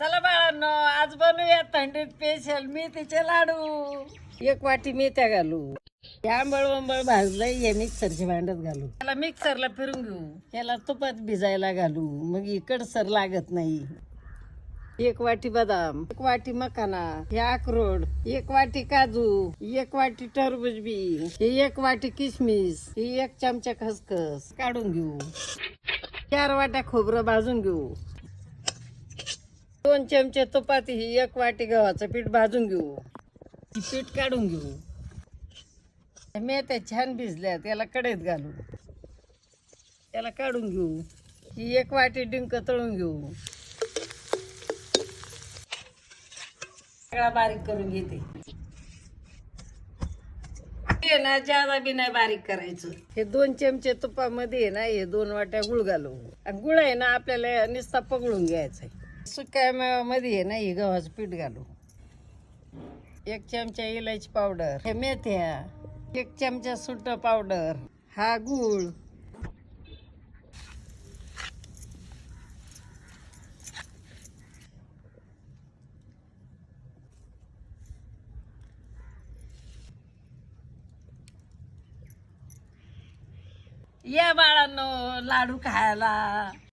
चला बाळांनो आज बनवूया थंडीत स्पेशल मेथीचे लाडू. एक वाटी मेथ्या घालू. आंबळ वंबळ भाजलंय हे मिक्सरच्या भांड्यात घालू. त्याला मिक्सरला फिरून घेऊ. याला तुपात भिजायला घालू. मग ही कडसर लागत नाही. एक वाटी बदाम एक वाटी मखाना हे अक्रोड एक वाटी काजू एक वाटी टरबूज बी हे एक वाटी किशमिश हे एक चमचा खसखस. काढून घेऊ. चार वाट्या खोबरं भाजून घेऊ. दोन चमचे तुपात ही एक वाटी गव्हाचं पीठ भाजून घेऊ. ती पीठ काढून घेऊ. मेथ्या छान भिजल्या त्याला कढईत घालू. त्याला काढून घेऊ. ही एक वाटी डिंक तळून घेऊ. सगळा बारीक करून घेते. हे ना जादा बी नाही बारीक करायचं. हे दोन चमचे तुपामध्ये ना हे दोन वाट्या गुळ घालू. आणि गुळ आहे ना आपल्याला नुसता पगळून घ्यायचा आहे सुक्या मध्ये नाही ना हे गव्हाचं पीठ घालू. एक चमचा इलायची पावडर हे मेथ्या एक चमचा सुट पावडर हा गुळ. या बाळांनो लाडू खायला.